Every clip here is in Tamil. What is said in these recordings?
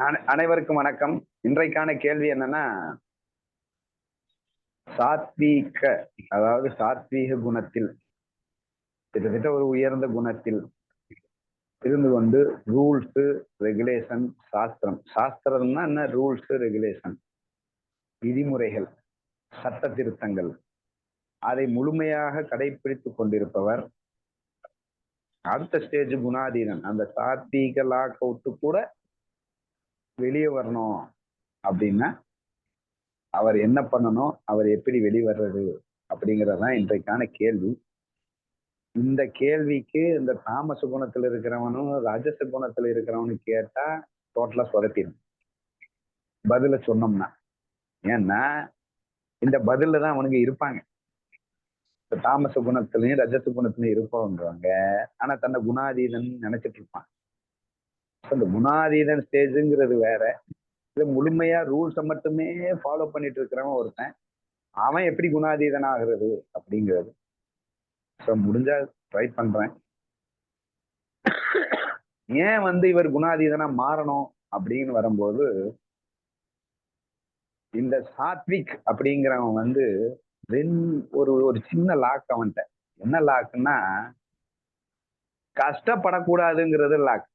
அனை- அனைவருக்கும் வணக்கம். இன்றைக்கான கேள்வி என்னன்னா சாத்வீக அதாவது சாத்வீக குணத்தில் கிட்டத்தட்ட ஒரு உயர்ந்த குணத்தில் இருந்து கொண்டு ரூல்ஸ் ரெகுலேஷன் சாஸ்திரம். சாஸ்திரம்னா என்ன? ரூல்ஸ் ரெகுலேஷன் விதிமுறைகள் சட்ட திருத்தங்கள். அதை முழுமையாக கடைபிடித்துக் கொண்டிருப்பவர் அடுத்த ஸ்டேஜ் குணாதீனன். அந்த சாத்வீக லாக் அவுட்டு கூட வெளியே வரணும் அப்படின்னா அவர் என்ன பண்ணணும்? அவர் எப்படி வெளிவர்றது அப்படிங்கறதுதான் இன்றைக்கான கேள்வி. இந்த கேள்விக்கு இந்த தாமச குணத்துல இருக்கிறவனும் ராஜச குணத்துல இருக்கிறவனும் கேட்டா டோட்டலா சொதப்பிடும் பதில சொன்னோம்னா. ஏன்னா இந்த பதில தான் அவனுங்க இருப்பாங்க. இந்த தாமச குணத்திலையும் ரஜச குணத்திலையும் இருப்பவங்க. ஆனா தன்னை குணாதீதன் நினைச்சிட்டு இருப்பான். அந்த குணாதீதன் ஸ்டேஜுங்கிறது வேற. இது முழுமையா ரூல்ஸை மட்டுமே ஃபாலோ பண்ணிட்டு இருக்கிறவன் ஒருத்தன். அவன் எப்படி குணாதீதன் ஆகுறது அப்படிங்கிறது. ஸோ முடிஞ்சா ட்ரை பண்றேன். ஏன் வந்து இவர் குணாதீதனா மாறணும் அப்படின்னு வரும்போது இந்த சாத்விக் அப்படிங்கிறவன் வந்து ரென் ஒரு ஒரு சின்ன லாக் அவன்கிட்ட. என்ன லாக்குன்னா கஷ்டப்படக்கூடாதுங்கிறது லாக்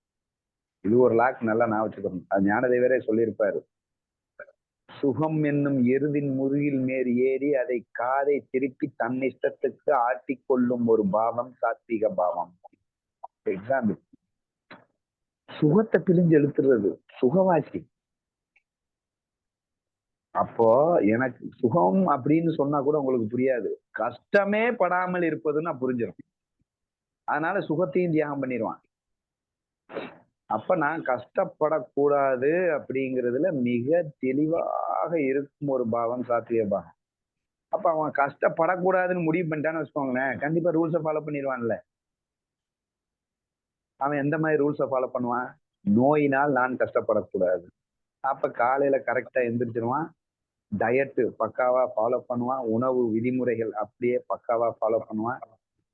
இது ஒரு லாக் நல்லா நான் வச்சுக்கிறேன் அது ஞானதேவரே சொல்லியிருப்பாரு. சுகம் என்னும் எருதின் முருகில் மேறி ஏறி அதை காதை திருப்பி தன் இஷ்டத்துக்கு கொள்ளும் ஒரு பாவம் சாத்விக பாவம். எக்ஸாம்பிள் சுகத்தை பிரிஞ்சு எழுத்துறது சுகவாசி. அப்போ எனக்கு சுகம் அப்படின்னு சொன்னா கூட உங்களுக்கு புரியாது. கஷ்டமே படாமல் இருப்பதுன்னு நான் புரிஞ்சிடும் அதனால சுகத்தையும் தியாகம் பண்ணிடுவான். அப்ப நான் கஷ்டப்படக்கூடாது அப்படிங்கிறதுல மிக தெளிவாக இருக்கும் ஒரு பாவம் சாத்திய பாவம் அப்ப அவன் கஷ்டப்படக்கூடாதுன்னு முடிவு பண்ணிட்டான்னு வச்சுக்கோங்களேன் கண்டிப்பா ரூல்ஸை ஃபாலோ பண்ணிடுவான்ல. அவன் எந்த மாதிரி ரூல்ஸை ஃபாலோ பண்ணுவான்? நோயினால் நான் கஷ்டப்படக்கூடாது. அப்ப காலையில கரெக்டா எந்திரிச்சிருவான். டயட்டு பக்காவா ஃபாலோ பண்ணுவான். உணவு விதிமுறைகள் அப்படியே பக்காவா ஃபாலோ பண்ணுவான்.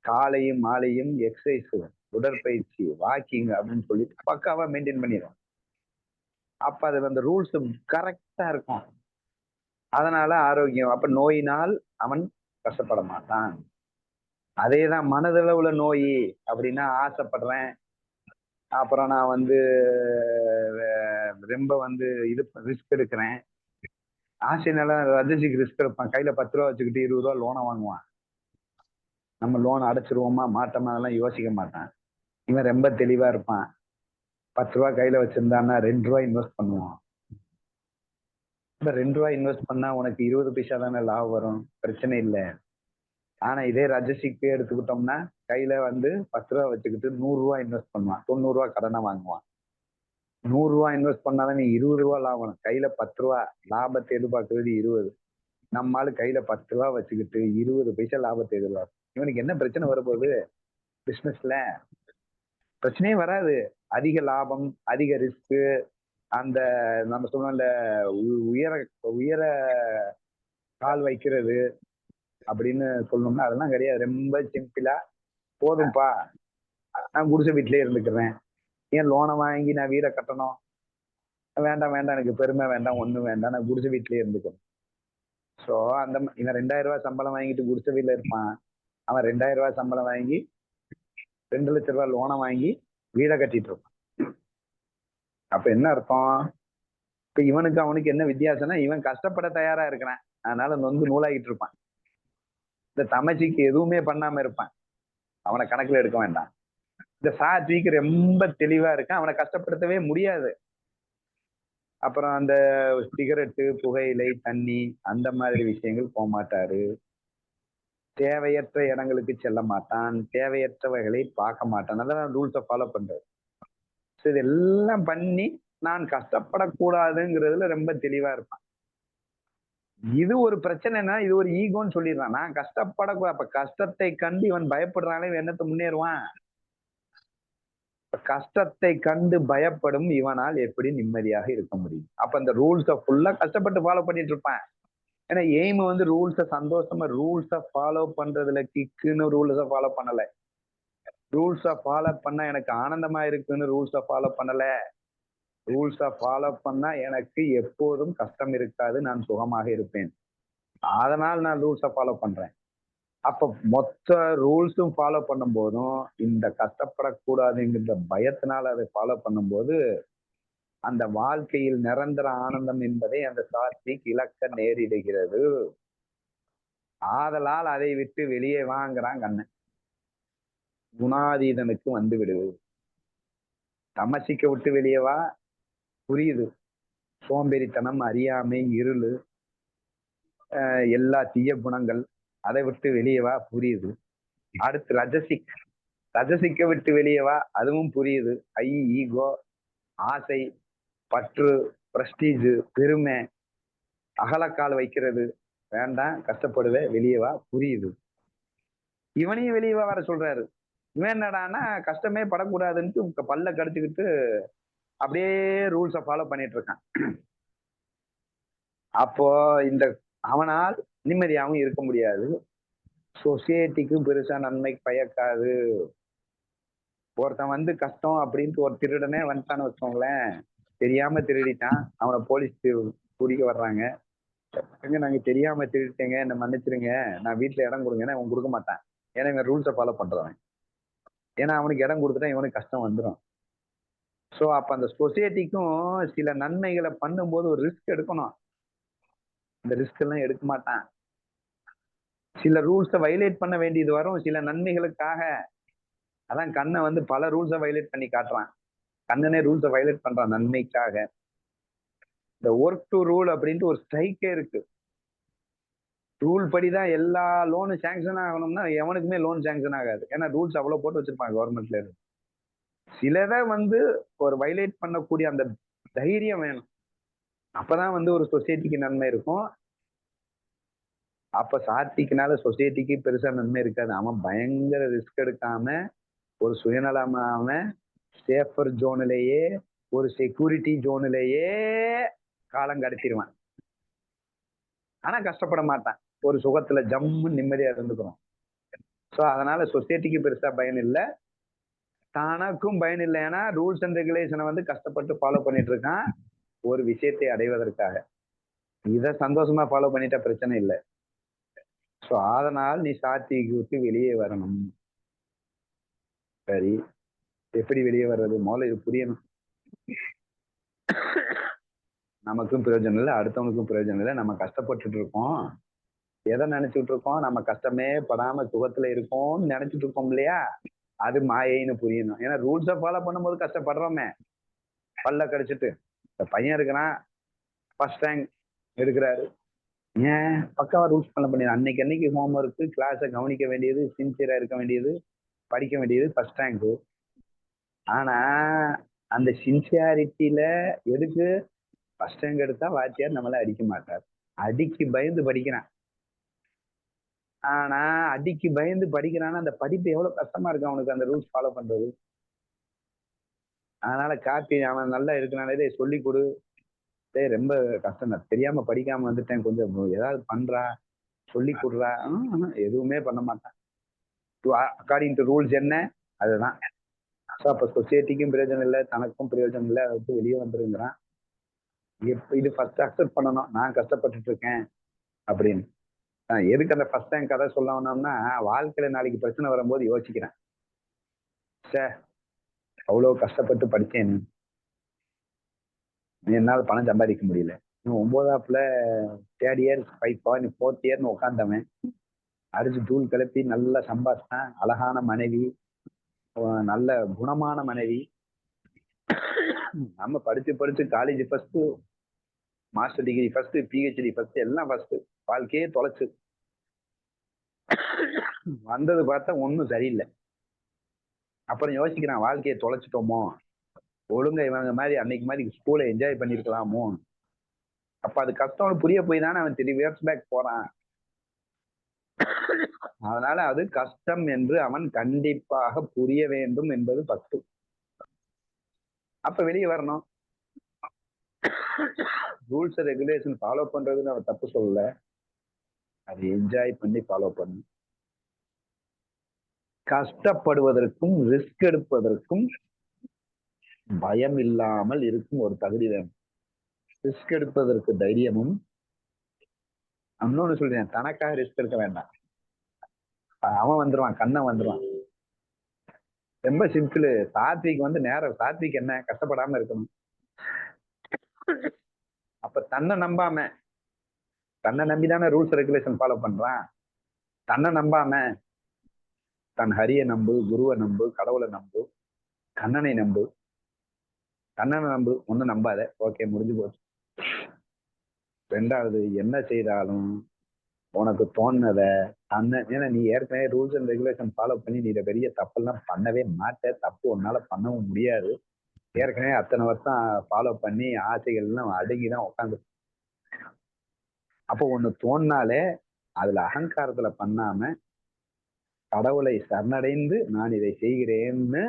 காலையும் மாலையும் எக்ஸசைஸ் உடற்பயிற்சி வாக்கிங் அப்படின்னு சொல்லி பக்காவா மெயின்டைன் பண்ணிடுவான். அப்ப அது அந்த ரூல்ஸ் கரெக்டா இருக்கும். அதனால ஆரோக்கியம் அப்ப நோயினால் அவன் கஷ்டப்பட மாட்டான். அதே தான் மனதளவுல நோய் அப்படின்னா ஆசைப்படுறேன். அப்புறம் நான் வந்து ரொம்ப வந்து இது ரிஸ்க் எடுக்கிறேன். ஆசைனால ரஜினிக்கு ரிஸ்க் எடுப்பான். கையில பத்து ரூபா வச்சுக்கிட்டு இருபது ரூபா லோனை வாங்குவான். நம்ம லோன் அடைச்சிருவோமா மாட்டோமா அதெல்லாம் யோசிக்க மாட்டான். இவன் ரொம்ப தெளிவா இருப்பான். பத்து ரூபா கையில வச்சிருந்தான்னா ரெண்டு ரூபா இன்வெஸ்ட் பண்ணுவான். இப்ப ரெண்டு ரூபா இன்வெஸ்ட் பண்ணா உனக்கு இருபது பைசா தானே லாபம் வரும். பிரச்சனை இல்லை. ஆனா இதே ரஜசிக்கு எடுத்துக்கிட்டோம்னா கையில வந்து பத்து ரூபா வச்சுக்கிட்டு நூறு ரூபா இன்வெஸ்ட் பண்ணுவான். தொண்ணூறு ரூபா கடனை வாங்குவான். நூறு ரூபா இன்வெஸ்ட் பண்ணாதான் நீ இருபது ரூபா லாபம் கையில பத்து ரூபா லாபத்தை எதிர்பார்க்கறது இருபது. நம்மால கையில பத்து ரூபா வச்சுக்கிட்டு இருபது பைசா லாபத்தை எதிர்பார்க்கும். இவனுக்கு என்ன பிரச்சனை வரப்போகுது? பிசினஸ்ல பிரச்சனையே வராது. அதிக லாபம் அதிக ரிஸ்க் அந்த நம்ம சொன்னோம் இந்த உ- உயர உயர கால் வைக்கிறது அப்படின்னு சொல்லணும்னா அதெல்லாம் கிடையாது. ரொம்ப சிம்பிளா போதும்பா. நான் குடிசை வீட்டிலே இருந்துக்கிறேன். ஏன் லோனை வாங்கி நான் வீடை கட்டணும்? வேண்டாம் வேண்டாம். எனக்கு பெருமை வேண்டாம் ஒண்ணும் வேண்டாம். நான் குடிசை வீட்டிலே இருந்துக்கிறேன். ஸோ அந்த இவன் ரெண்டாயிரம் ரூபாய் சம்பளம் வாங்கிட்டு குடிசை வீட்டில் இருப்பான். அவன் ரெண்டாயிரம் ரூபாய் சம்பளம் வாங்கி ரெண்டு லட்ச ரூபாய் லோனை வாங்கி வீடை கட்டிட்டு இருப்பான். அப்ப என்ன அர்த்தம்? இப்ப இவனுக்கு அவனுக்கு என்ன வித்தியாசம்னா இவன் கஷ்டப்பட தயாரா இருக்கிறான். அதனால நொந்து நூலாகிட்டு இருப்பான். இந்த தமச்சிக்கு எதுவுமே பண்ணாம இருப்பான். அவனை கணக்குல எடுக்க வேண்டாம். இந்த சாத்விக்கு ரொம்ப தெளிவா இருக்கான். அவனை கஷ்டப்படுத்தவே முடியாது. அப்புறம் அந்த சிகரெட்டு புகையிலை தண்ணி அந்த மாதிரி விஷயங்கள் போக மாட்டாரு தேவையற்ற இடங்களுக்கு செல்ல மாட்டான் தேவையற்றவைகளை பார்க்க மாட்டான். அதெல்லாம் ரூல்ஸை ஃபாலோ பண்றது. ஸோ இதெல்லாம் பண்ணி நான் கஷ்டப்படக்கூடாதுங்கிறதுல ரொம்ப தெளிவா இருப்பான். இது ஒரு பிரச்சனைனா இது ஒரு ஈகோன்னு சொல்லிடுறான். நான் கஷ்டப்படக்கூடாது அப்ப கஷ்டத்தை கண்டு இவன் பயப்படுறானே இவன் என்னத்தை முன்னேறுவான்? கஷ்டத்தை கண்டு பயப்படும் இவனால் எப்படி நிம்மதியாக இருக்க முடியும்? அப்ப அந்த ரூல்ஸை ஃபுல்லா கஷ்டப்பட்டு ஃபாலோ பண்ணிட்டு இருப்பான். ஏன்னா எய்ம் வந்து ரூல்ஸை சந்தோஷமா ரூல்ஸை ஃபாலோ பண்றதுல கிக்குன்னு ரூல்ஸை ஃபாலோ பண்ணல. ரூல்ஸை ஃபாலோ பண்ணா எனக்கு ஆனந்தமா இருக்குன்னு ரூல்ஸை ஃபாலோ பண்ணல. ரூல்ஸை ஃபாலோ பண்ணா எனக்கு எப்போதும் கஷ்டம் இருக்காது நான் சுகமாக இருப்பேன். அதனால் நான் ரூல்ஸை ஃபாலோ பண்றேன். அப்ப மொத்த ரூல்ஸும் ஃபாலோ பண்ணும் போதும் இந்த கஷ்டப்படக்கூடாதுங்கிற பயத்தினால அதை ஃபாலோ பண்ணும்போது அந்த வாழ்க்கையில் நிரந்தர ஆனந்தம் என்பதை அந்த சாத்விக் இழக்க நேரிடுகிறது. ஆதலால் அதை விட்டு வெளியே வாங்குறான் கண்ணன். குணாதீதனுக்கு வந்து விடுது. தமசிக்க விட்டு வெளியே வா. புரியுது. சோம்பேறித்தனம் அறியாமை இருள் அஹ் எல்லா தீய குணங்கள் அதை விட்டு வெளியே வா. புரியுது. அடுத்து ரஜசிக். ரஜசிக்க விட்டு வெளியே வா. அதுவும் புரியுது. ஐ ஈகோ ஆசை பற்று பிரஸ்டீஜு பெருமை அகலக்கால் வைக்கிறது. வேண்டாம் கஷ்டப்படுவேன் வெளியே வா புரியுது. இவனையும் வெளியே வா வர சொல்றாரு. இவன் என்னடானா கஷ்டமே படக்கூடாதுன்ட்டு பல்ல கடிச்சுக்கிட்டு அப்படியே ரூல்ஸை ஃபாலோ பண்ணிட்டு இருக்கான் அப்போ இந்த அவனால் நிம்மதியாகவும் இருக்க முடியாது. சொசைட்டிக்கு பெருசா நன்மை பயக்காது. ஒருத்தன் வந்து கஷ்டம் அப்படின்ட்டு ஒரு திருடனே வந்துட்டான்னு வச்சோங்களேன் தெரியாம திருடிட்டான். அவனை போலீஸ் பிடிக்க வர்றாங்க. எங்க நாங்க தெரியாம திருடிட்டேங்க. என்ன மன்னிச்சிருங்க. நான் வீட்டுல இடம் கொடுங்கன்னா அவன் கொடுக்க மாட்டான். ஏன்னா இவன் ரூல்ஸை ஃபாலோ பண்றவன். ஏன்னா அவனுக்கு இடம் கொடுத்துட்டா இவனுக்கு கஷ்டம் வந்துடும் ஸோ அப்ப அந்த சொசைட்டிக்கும் சில நன்மைகளை பண்ணும்போது ஒரு ரிஸ்க் எடுக்கணும். இந்த ரிஸ்க் எல்லாம் எடுக்க மாட்டான். சில ரூல்ஸை வைலேட் பண்ண வேண்டியது வரும். சில நன்மைகளுக்காக. அதான் கண்ணை வந்து பல ரூல்ஸை வைலேட் பண்ணி காட்டுறான். கண்ணனே ரூல்ஸை வயலேட் பண்றான் நன்மைக்காக. இந்த ஒர்க் டு ரூல் அப்படின்ட்டு ஒரு ஸ்ட்ரைக்கே இருக்கு. ரூல் படி தான் எல்லா லோனும் சேங்ஷன் ஆகணும்னா எவனுக்குமே லோன் சேங்ஷன் ஆகாது. ஏன்னா ரூல்ஸ் அவ்வளோ போட்டு வச்சிருப்பாங்க கவர்மெண்ட்ல இருந்து. சிலதை வந்து ஒரு வைலேட் பண்ணக்கூடிய அந்த தைரியம் வேணும். அப்பதான் வந்து ஒரு சொசைட்டிக்கு நன்மை இருக்கும். அப்ப சாத்திக்கினால சொசைட்டிக்கு பெருசா நன்மை இருக்காது. அவன் பயங்கர ரிஸ்க் எடுக்காம ஒரு சுயநலமாம சேஃபர் ஜோனிலேயே ஒரு செக்யூரிட்டி ஜோனிலேயே காலம் கடத்திடுவான் ஆனா கஷ்டப்பட மாட்டான். ஒரு சுகத்துல ஜம்மு நிம்மதியா இருந்துக்கிறோம் ஸோ அதனால சொசைட்டிக்கு பெருசா பயன் இல்லை. தனக்கும் பயன் இல்லை. ஏன்னா ரூல்ஸ் அண்ட் ரெகுலேஷனை வந்து கஷ்டப்பட்டு ஃபாலோ பண்ணிட்டு இருக்கான். ஒரு விஷயத்தை அடைவதற்காக. இதை சந்தோஷமா ஃபாலோ பண்ணிட்டா பிரச்சனை இல்லை. ஸோ அதனால் நீ சாத்திக்கு வெளியே வரணும். சரி. எப்படி வெளியே வர்றது? முதல்ல இது புரியணும். நமக்கும் பிரயோஜனம் இல்லை அடுத்தவனுக்கும் பிரயோஜனம் இல்லை. நம்ம கஷ்டப்பட்டுட்டு இருக்கோம். எதை நினைச்சுட்டு இருக்கோம்? நம்ம கஷ்டமே படாம சுகத்துல இருக்கோம்னு நினைச்சிட்டு இருக்கோம் இல்லையா? அது மாயைன்னு புரியணும். ஏன்னா ரூல்ஸை ஃபாலோ பண்ணும்போது கஷ்டப்படுறோமே. பல்ல கடிச்சிட்டு. இந்த பையன் இருக்கிறான். ஃபர்ஸ்ட் ரேங்க் எடுக்கிறாரு. ஏன்? பக்காவா ரூல்ஸ் ஃபாலோ பண்ணி அன்னைக்கு அன்னைக்கு ஹோம் ஒர்க்கு கிளாஸை கவனிக்க வேண்டியது சின்சியரா இருக்க வேண்டியது படிக்க வேண்டியது ஃபர்ஸ்ட் ரேங்க்கு ஆனா அந்த சின்சியாரிட்டியில எதுக்கு? ஃபர்ஸ்ட் ரேங்க் எடுத்தா வாத்தியார் நம்மள அடிக்க மாட்டார். அடிக்கு பயந்து படிக்கிறான். ஆனா அடிக்கு பயந்து படிக்கிறான்னா அந்த படிப்பு எவ்வளவு கஷ்டமா இருக்கு அவனுக்கு அந்த ரூல்ஸ் ஃபாலோ பண்றது. அதனால காப்பி அவன் நல்லா இருக்கிறானே சொல்லி கொடு. டேய் ரொம்ப கஷ்டம் தான். தெரியாம படிக்காம வந்துட்டேன் கொஞ்சம் ஏதாவது பண்றா சொல்லி கொடுறா. எதுவுமே பண்ண மாட்டான். அக்கார்டிங் டு ரூல்ஸ் என்ன? அதுதான். அப்போ சொசைட்டிக்கும் பிரயோஜனம் இல்லை தனக்கும் பிரயோஜனம் இல்லை அதை விட்டு வெளியே வந்துருங்கிறான். எப்ப இது ஃபர்ஸ்ட் அக்செப்ட் பண்ணணும். நான் கஷ்டப்பட்டுட்டு இருக்கேன் அப்படின்னு. எதுக்கு அந்த ஃபர்ஸ்ட் டைம் கதை சொல்ல வந்தோம்னா வாழ்க்கையில நாளைக்கு பிரச்சனை வரும்போது யோசிக்கிறேன். சே அவ்வளோ கஷ்டப்பட்டு படிச்சேன் என்னால் பணம் சம்பாதிக்க முடியல. இன்னும் ஒன்பதாப்புல third year five point fourth இயர்னு உட்காந்தவன் அரிசி தூள் கிளப்பி நல்லா சம்பாதிச்சான் அழகான மனைவி. நல்ல குணமான மனைவி. நம்ம படிச்சு படிச்சு college first master degree first PhD first எல்லாம் ஃபர்ஸ்ட் வாழ்க்கையே தொலைச்சு. வந்தது பார்த்தா ஒன்றும் சரியில்லை. அப்புறம் யோசிக்கிறான் வாழ்க்கையை தொலைச்சிட்டோமோ? ஒழுங்கா இவங்க மாதிரி அன்னைக்கு மாதிரி ஸ்கூலை என்ஜாய் பண்ணிருக்கலாமோ? அப்ப அது கஷ்டம் புரிய போய் தானே அவன் த்ரீ இயர்ஸ் பேக் போறான். அதனால அது கஷ்டம் என்று அவன் கண்டிப்பாக புரிய வேண்டும் என்பது பத்து அப்ப வெளியே வரணும். ரூல்ஸ் ரெகுலேஷன் ஃபாலோ பண்றதுன்னு அவன் தப்பு சொல்லல. அதை என்ஜாய் பண்ணி ஃபாலோ பண்ணு. கஷ்டப்படுவதற்கும் ரிஸ்க் எடுப்பதற்கும் பயம் இல்லாமல் இருக்கும் ஒரு தகுதி வேணும். ரிஸ்க் எடுப்பதற்கு தைரியமும் இன்னொன்னு சொல்றேன் தனக்காக ரிஸ்க் எடுக்க வேண்டாம். அவன் வந்துருவான் கண்ணன் வந்துருவான். ரொம்ப சிம்பிள் சாத்விக் வந்து நேரம் சாத்விக் என்ன கஷ்டப்படாம இருக்கணும். அப்ப தன்னை நம்பாம தன்னை நம்பிதானே ரூல்ஸ் ரெகுலேஷன் ஃபாலோ பண்றான். தன்னை நம்பாம தன் ஹரியை நம்பு குருவை நம்பு கடவுளை நம்பு கண்ணனை நம்பு. கண்ணனை நம்பு ஒன்னும் நம்பாத. ஓகே முடிஞ்சு போச்சு. ரெண்டாவது என்ன செய்தாலும் உனக்கு தோணுனத தன்னை ஏன்னா நீ ஏற்கனவே ரூல்ஸ் அண்ட் ரெகுலேஷன் ஃபாலோ பண்ணி நீ இதை பெரிய தப்பெல்லாம் பண்ணவே மாட்ட. தப்பு உன்னால பண்ணவும் முடியாது. ஏற்கனவே அத்தனை வருஷம் ஃபாலோ பண்ணி ஆசைகள் எல்லாம் அடங்கி தான் உட்காந்து அப்போ ஒன்று தோணினாலே அதுல அகங்காரத்துல பண்ணாம கடவுளை சரணடைந்து நான் இதை செய்கிறேன்னு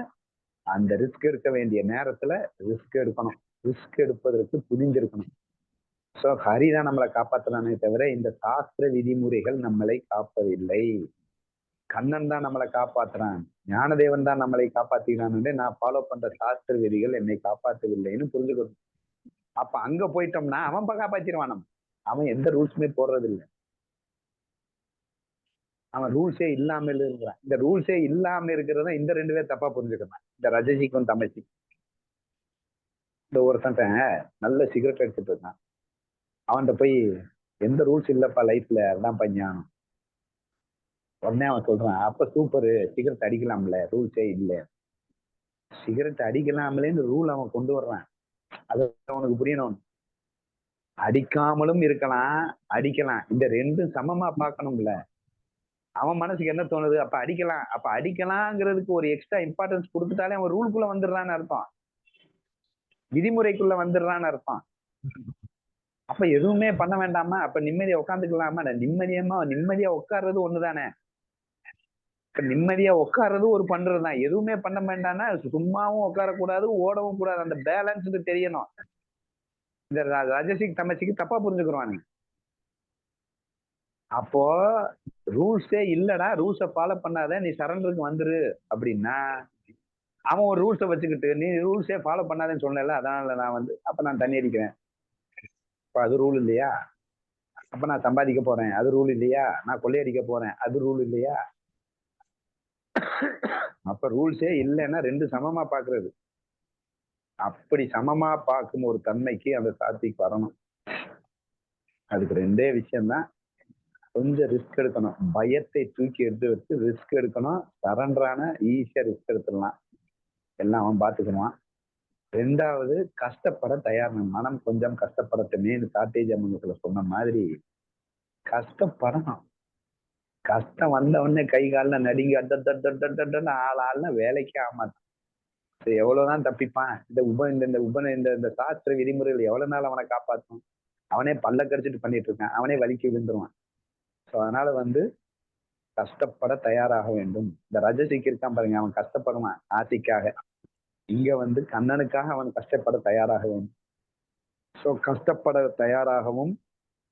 அந்த ரிஸ்க் எடுக்க வேண்டிய நேரத்துல ரிஸ்க் எடுக்கணும். ரிஸ்க் எடுப்பதற்கு புரிஞ்சிருக்கணும் ஸோ ஹரி தான் நம்மளை காப்பாத்துறானே தவிர இந்த சாஸ்திர விதிமுறைகள் நம்மளை காப்பதில்லை. கண்ணன் தான் நம்மளை காப்பாத்துறான். ஞானதேவன் தான் நம்மளை காப்பாத்திக்கிறான்னு நான் ஃபாலோ பண்ற சாஸ்திர விதிகள் என்னை காப்பாற்றவில்லைன்னு புரிஞ்சுக்கணும் அப்ப அங்க போயிட்டோம்னா அவன் காப்பாத்திடுவான் நம்ம. அவன் எந்த ரூல்ஸுமே போடுறது இல்லை அவன் ரூல்ஸே இல்லாமல் இருக்கிறான். இந்த ரூல்ஸே இல்லாம இருக்கிறத இந்த ரெண்டு பேர் தப்பா புரிஞ்சுக்கிறான் இந்த ரஜசிக்கும் தமசிக்கும். இந்த ஒருத்தன் நல்ல சிகரெட் எடுத்துட்டு இருக்கான் அவன்கிட்ட போய் எந்த ரூல்ஸ் இல்லப்பா லைஃப்ல அதான் பையன் உடனே அவன் சொல்றான் அப்ப சூப்பரு சிகரெட் அடிக்கலாம்ல ரூல்ஸே இல்லை. சிகரெட் அடிக்கலாமலேன்னு ரூல் அவன் கொண்டு வர்றான். அது அவனுக்கு புரியணும். அடிக்காமலும் இருக்கலாம் அடிக்கலாம். இந்த ரெண்டும் சமமா பார்க்கணும்ல. அவன் மனசுக்கு என்ன தோணுது? அப்ப அடிக்கலாம். அப்ப அடிக்கலாங்கிறதுக்கு ஒரு எக்ஸ்ட்ரா இம்பார்ட்டன்ஸ் கொடுத்துட்டாலே அவன் ரூல்குள்ள வந்துடுறான்னு அர்த்தம். விதிமுறைக்குள்ள வந்துடுறான்னு அர்த்தம். அப்ப எதுவுமே பண்ண வேண்டாமா? அப்ப நிம்மதியா உட்காந்துக்கலாமா நிம்மதியமா நிம்மதியா உட்கார்றது ஒண்ணுதானே? இப்ப நிம்மதியா உட்கார்றது ஒரு பண்றதுதான். எதுவுமே பண்ண வேண்டாம்னா சும்மாவும் உட்காரக்கூடாது ஓடவும் கூடாது. அந்த பேலன்ஸ் தெரியணும். இந்த ரஜசிக் தமசிக்கு தப்பா புரிஞ்சுக்கிறான் அப்போ ரூல்ஸே இல்லடா. ரூல்ஸை ஃபாலோ பண்ணாத நீ சரண்டருக்கு வந்துரு அப்படின்னா அவன் ஒரு ரூல்ஸை வச்சுக்கிட்டு நீ ரூல்ஸே ஃபாலோ பண்ணாதேன்னு சொன்னல அதனால நான் வந்து அப்ப நான் தண்ணி அடிக்கிறேன். அப்ப அது ரூல் இல்லையா? அப்ப நான் சம்பாதிக்க போறேன். அது ரூல் இல்லையா? நான் கொள்ளையடிக்க போறேன். அது ரூல் இல்லையா? அப்ப ரூல்ஸே இல்லைன்னா ரெண்டு சமமா பாக்குறது. அப்படி சமமா பார்க்கும் ஒரு தன்மைக்கு அந்த சாத்திக்கு வரணும். அதுக்கு ரெண்டே விஷயம்தான். கொஞ்சம் ரிஸ்க் எடுக்கணும். பயத்தை தூக்கி எடுத்து வச்சு ரிஸ்க் எடுக்கணும். சரண்டரான ஈஸியா ரிஸ்க் எடுத்துடலாம். எல்லாம் அவன் பாத்துக்குவான். ரெண்டாவது கஷ்டப்பட தயார். மனம் கொஞ்சம் கஷ்டப்படட்டுமேனு காட்டேஜ் அம்மங்கத்துல சொன்ன மாதிரி கஷ்டப்படணும். கஷ்டம் வந்த உடனே கை காலில் நடிங்க ஆள் ஆள்னா வேலைக்கே ஆமாட்டான் எவ்வளவுதான் தப்பிப்பான். இந்த உப இந்த இந்த உப இந்த இந்த சாஸ்திர விதிமுறைகள் எவ்வளவு நாள் அவனை காப்பாற்றும் அவனே பல்ல கடிச்சிட்டு பண்ணிட்டு இருக்கான். அவனே வலிக்கு விழுந்துருவான். ஸோ அதனால வந்து கஷ்டப்பட தயாராக வேண்டும். இந்த ரஜசிக்கு இருக்கான் பாருங்க அவன் கஷ்டப்படுவான். ஆசைக்காக. இங்க வந்து கண்ணனுக்காக அவன் கஷ்டப்பட தயாராக வேண்டும் ஸோ கஷ்டப்பட தயாராகவும்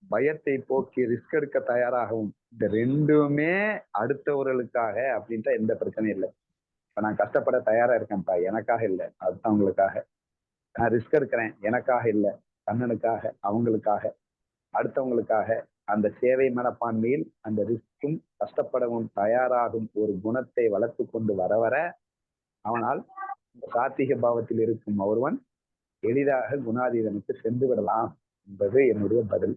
பயத்தை போக்கி ரிஸ்க் எடுக்க தயாராகவும் இந்த ரெண்டுமே அடுத்தவர்களுக்காக அப்படின்ட்டு எந்த பிரச்சனையும் இல்லை. இப்ப நான் கஷ்டப்பட தயாரா இருக்கேன்ப்பா எனக்காக இல்லை அடுத்தவங்களுக்காக. நான் ரிஸ்க் எடுக்கிறேன் எனக்காக இல்லை கண்ணனுக்காக அவங்களுக்காக அடுத்தவங்களுக்காக. அந்த சேவை மனப்பான்மையில் அந்த ரிஸ்க்கும் கஷ்டப்படவும் தயாராகும் ஒரு குணத்தை வளர்த்து கொண்டு வர வர அவனால் சாத்திக பாவத்தில் இருக்கும் ஒருவன் எளிதாக குணாதீதனுக்கு சென்று விடலாம் என்பது என்னுடைய பதில்.